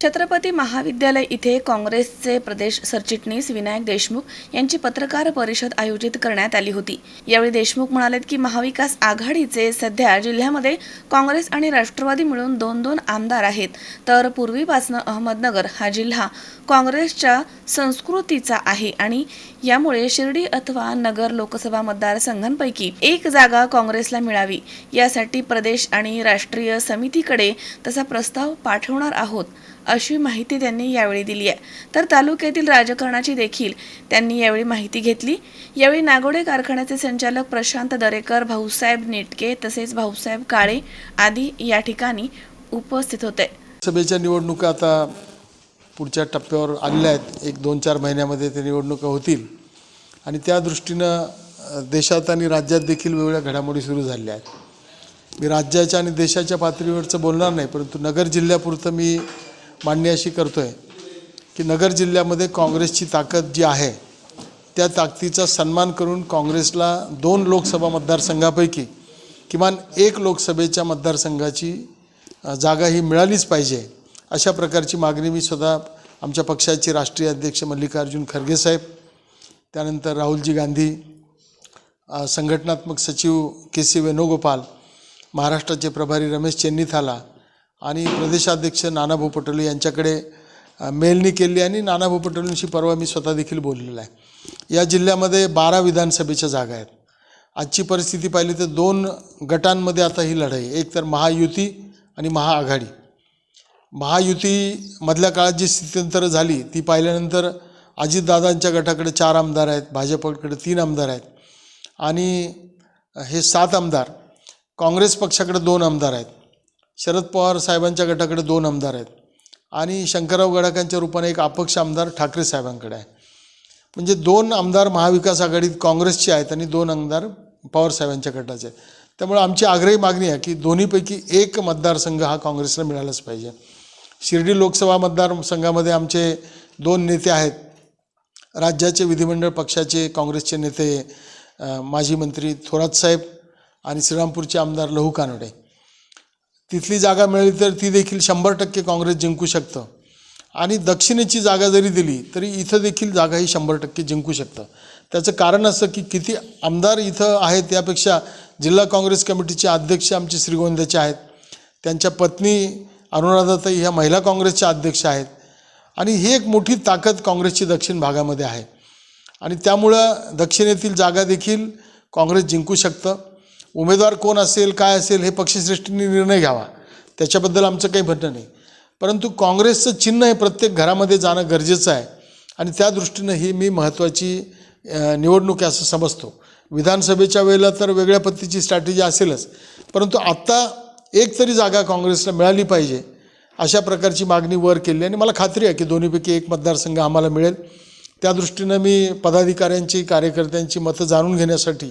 छत्रपती महाविद्यालय इथे काँग्रेसचे प्रदेश सरचिटणीस विनायक देशमुख यांची पत्रकार परिषद आयोजित करण्यात आली होती. यावेळी देशमुख म्हणालेत की महाविकास आघाडीचे सध्या जिल्ह्यामध्ये काँग्रेस आणि राष्ट्रवादी मिळून दोन दोन आमदार आहेत. तर पूर्वीपासून अहमदनगर हा जिल्हा काँग्रेसच्या संस्कृतीचा आहे आणि यामुळे शिर्डी अथवा नगर लोकसभा मतदारसंघांपैकी एक जागा काँग्रेसला मिळावी. यासाठी प्रदेश आणि राष्ट्रीय समितीकडे तसा प्रस्ताव पाठवणार आहोत. अशी माहिती त्यांनी यावेळी दिली आहे. तर तालुक्यातील राजकारणाची देखील त्यांनी यावेळी माहिती घेतली. यावेळी नागोडे कारखान्याचे संचालक प्रशांत दरेकर भाऊसाहेब नेटके तसेच भाऊसाहेब काळे आदी या ठिकाणी उपस्थित होते. सभेच्या निवडणुका आता पुढच्या टप्प्यावर आलेल्या आहेत. एक दोन चार महिन्यामध्ये ते निवडणुका होतील. आणि त्या दृष्टीनं देशात आणि राज्यात देखील वेगवेगळ्या घडामोडी सुरू झालेल्या आहेत. मी राज्याच्या आणि देशाच्या पातळीवरचं बोलणार नाही परंतु नगर जिल्ह्यापुरतं मी मांडणी अशी करतो आहे की नगर जिल्ह्यामध्ये काँग्रेसची ताकद जी आहे त्या ताकदीचा सन्मान करून काँग्रेसला दोन लोकसभा मतदारसंघापैकी किमान एक लोकसभेच्या मतदारसंघाची जागा ही मिळालीच पाहिजे अशा प्रकारची मागणी मी स्वतः आमच्या पक्षाचे राष्ट्रीय अध्यक्ष मल्लिकार्जुन खरगे साहेब त्यानंतर राहुलजी गांधी संघटनात्मक सचिव के सी वेणुगोपाल महाराष्ट्राचे प्रभारी रमेश चेन्नीथाला आणि प्रदेशाध्यक्ष नानाभाऊ पटोले यांच्याकडे अ, मेलनी केली आणि नानाभाऊ पटोलेंशी परवा मी स्वतः देखील बोललेला आहे. या जिल्ह्यामध्ये बारा विधानसभेच्या जागा आहेत. आजची परिस्थिती पाहिली तर दोन गटांमध्ये आता ही लढाई एक तर महायुती आणि महाआघाडी. महायुती मधल्या काळात जी स्थित्यंतरं झाली ती पाहिल्यानंतर अजितदादांच्या गटाकडे चार आमदार आहेत भाजपकडे तीन आमदार आहेत आणि हे सात आमदार काँग्रेस पक्षाकडे दोन आमदार आहेत. शरद पवार साहेबांच्या गटाकडे दोन आमदार आहेत. आणि शंकरराव गडाखांच्या रूपाने एक अपक्ष आमदार ठाकरे साहेबांकडे आहे. म्हणजे दोन आमदार महाविकास आघाडीत काँग्रेसचे आहेत आणि दोन आमदार पवार साहेबांच्या गटाचे आहेत. त्यामुळे आमची आग्रही मागणी आहे की दोन्हीपैकी एक मतदारसंघ हा काँग्रेसला मिळालाच पाहिजे. शिर्डी लोकसभा मतदारसंघामध्ये आमचे दोन नेते आहेत. राज्याचे विधिमंडळ पक्षाचे काँग्रेसचे नेते माजी मंत्री थोरात साहेब आणि श्रीरामपूरचे आमदार लहू कानडे. तिथली जागा मिळाली तर ती देखील शंभर टक्के काँग्रेस जिंकू शकतं. आणि दक्षिणेची जागा जरी दिली तरी इथं देखील जागा ही शंभर टक्के जिंकू शकतं. त्याचं कारण असं की किती आमदार इथं आहेत त्यापेक्षा जिल्हा काँग्रेस कमिटीचे अध्यक्ष आमचे श्रीगोंद्याचे आहेत. त्यांच्या पत्नी अनुराधाताई ह्या महिला काँग्रेसच्या अध्यक्ष आहेत. आणि ही एक मोठी ताकद काँग्रेसची दक्षिण भागामध्ये आहे. आणि त्यामुळं दक्षिणेतील जागा देखील काँग्रेस जिंकू शकतं. उमेदवार कोण असेल काय असेल हे पक्षश्रेष्ठींनी निर्णय घ्यावा. त्याच्याबद्दल आमचं काही म्हणणं नाही. परंतु काँग्रेसचं चिन्ह हे प्रत्येक घरामध्ये जाणं गरजेचं आहे. आणि त्या दृष्टीनं ही मी महत्त्वाची निवडणूक आहे असं समजतो. विधानसभेच्या वेळेला तर वेगळ्या पद्धतीची स्ट्रॅटेजी असेलच. परंतु आत्ता एक तरी जागा काँग्रेसला मिळाली पाहिजे अशा प्रकारची मागणी वर केली. आणि मला खात्री आहे की दोन्हीपैकी एक मतदारसंघ आम्हाला मिळेल. त्या दृष्टीनं मी पदाधिकाऱ्यांची कार्यकर्त्यांची मतं जाणून घेण्यासाठी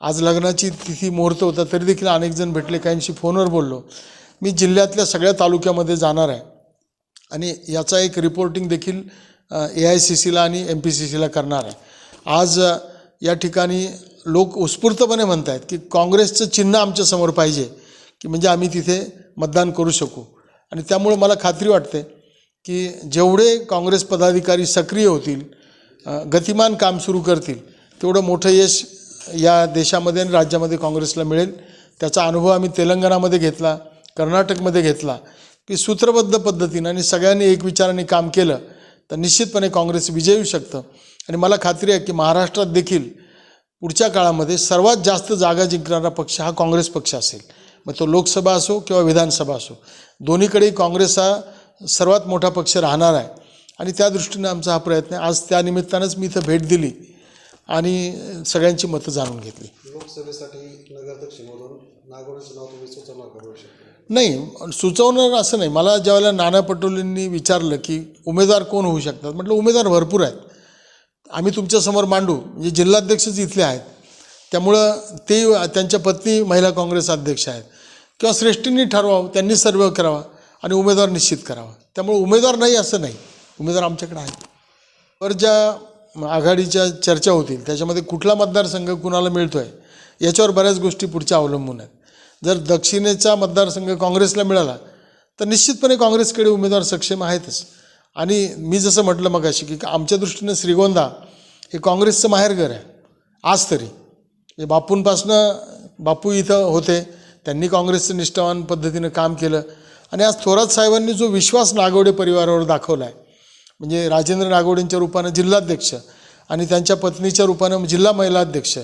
आज लग्नाची तिथी मुहूर्त होता तरी देखील अनेक जण भेटले. काहींशी फोनवर बोललो. मी जिल्ह्यातल्या सगळ्या तालुक्यामध्ये जाणार आहे. आणि याचा एक रिपोर्टिंग देखील ए आय सी सीला आणि एम पी सी सीला करणार आहे. आज या ठिकाणी लोक उत्स्फूर्तपणे म्हणत आहेत की काँग्रेसचं चिन्ह आमच्यासमोर पाहिजे की म्हणजे आम्ही तिथे मतदान करू शकू. आणि त्यामुळे मला खात्री वाटते की जेवढे काँग्रेस पदाधिकारी सक्रिय होतील गतिमान काम सुरू करतील तेवढं मोठं यश या देशामध्ये आणि राज्यामध्ये काँग्रेसला मिळेल. त्याचा अनुभव आम्ही तेलंगणामध्ये घेतला कर्नाटकमध्ये घेतला. की सूत्रबद्ध पद्धतीनं आणि सगळ्यांनी एक विचाराने काम केलं तर निश्चितपणे काँग्रेस विजय होऊ शकतं. आणि मला खात्री आहे की महाराष्ट्रात देखील पुढच्या काळामध्ये सर्वात जास्त जागा जिंकणारा पक्ष हा काँग्रेस पक्ष असेल. मग तो लोकसभा असो किंवा विधानसभा असो दोन्हीकडेही काँग्रेस हा सर्वात मोठा पक्ष राहणार आहे. आणि त्या दृष्टीनं आमचा हा प्रयत्न आहे. आज त्या निमित्तानंच मी इथं भेट दिली. आणि सगळ्यांची मतं जाणून घेतली. लोकसभेसाठी नगर दक्षिणमधून नागोडेचं नाव तुम्ही सुचवणार का भविष्यात नाही सुचवणार असं नाही. मला ज्यावेळेला नाना पटोलेंनी विचारलं की उमेदवार कोण होऊ शकतात? म्हटलं उमेदवार भरपूर आहेत. आम्ही तुमच्यासमोर मांडू. म्हणजे जिल्हाध्यक्षच इथले आहेत. त्यामुळं ते त्यांच्या पत्नी महिला काँग्रेस अध्यक्ष आहेत. किंवा श्रेष्ठींनी ठरवावं त्यांनी सर्व करावा आणि उमेदवार निश्चित करावा. त्यामुळे उमेदवार नाही असं नाही. उमेदवार आमच्याकडे आहेत. वर ज्या आघाडीच्या चर्चा होतील. त्याच्यामध्ये कुठला मतदारसंघ कुणाला मिळतो आहे याच्यावर बऱ्याच गोष्टी पुढच्या अवलंबून आहेत. जर दक्षिणेचा मतदारसंघ काँग्रेसला मिळाला तर निश्चितपणे काँग्रेसकडे उमेदवार सक्षम आहेतच. आणि मी जसं म्हटलं मग अशी की आमच्या दृष्टीनं श्रीगोंदा हे काँग्रेसचं माहेरघर आहे. आज तरी. म्हणजे बापूंपासनं बापू इथं होते. त्यांनी काँग्रेसचं निष्ठावान पद्धतीनं काम केलं. आणि आज थोरात साहेबांनी जो विश्वास नागवडे परिवारावर दाखवला आहे म्हणजे राजेंद्र नागवडेंच्या रूपानं जिल्हाध्यक्ष आणि त्यांच्या पत्नीच्या रूपानं जिल्हा महिला अध्यक्ष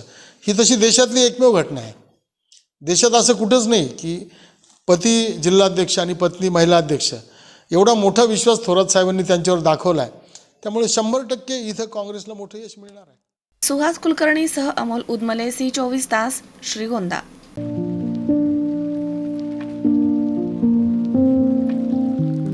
ही तशी देशातली एकमेव घटना आहे. देशात असं कुठंच नाही की पती जिल्हाध्यक्ष आणि पत्नी महिला अध्यक्ष. एवढा मोठा विश्वास थोरात साहेबांनी त्यांच्यावर दाखवला आहे त्यामुळे शंभर टक्के इथं काँग्रेसला मोठं यश मिळणार आहे. सुहास कुलकर्णीसह अमोल उदमले सी चोवीस तास श्रीगोंदा.